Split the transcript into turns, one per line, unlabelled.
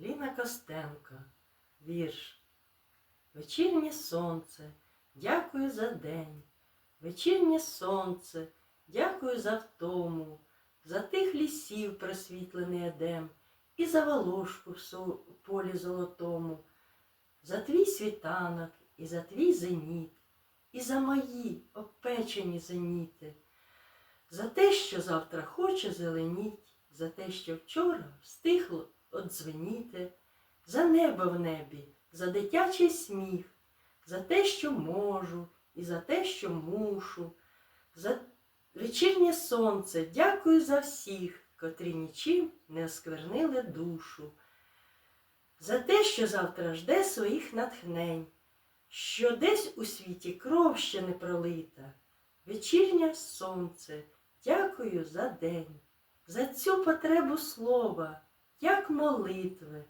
Ліна Костенко, вірш. Вечірнє сонце, дякую за день. Вечірнє сонце, дякую за втому, за тих лісів просвітлений едем, і за волошку в полі золотому, за твій світанок і за твій зеніт, і за мої обпечені зеніти, за те, що завтра хоче зеленіть, за те, що вчора встигло одзвеніти, за небо в небі, за дитячий сміх, за те, що можу, і за те, що мушу, за вечірнє сонце, дякую за всіх, котрі нічим не осквернили душу, за те, що завтра жде своїх натхнень, що десь у світі кров ще не пролита. Вечірнє сонце, дякую за день, за цю потребу слова, як молитви,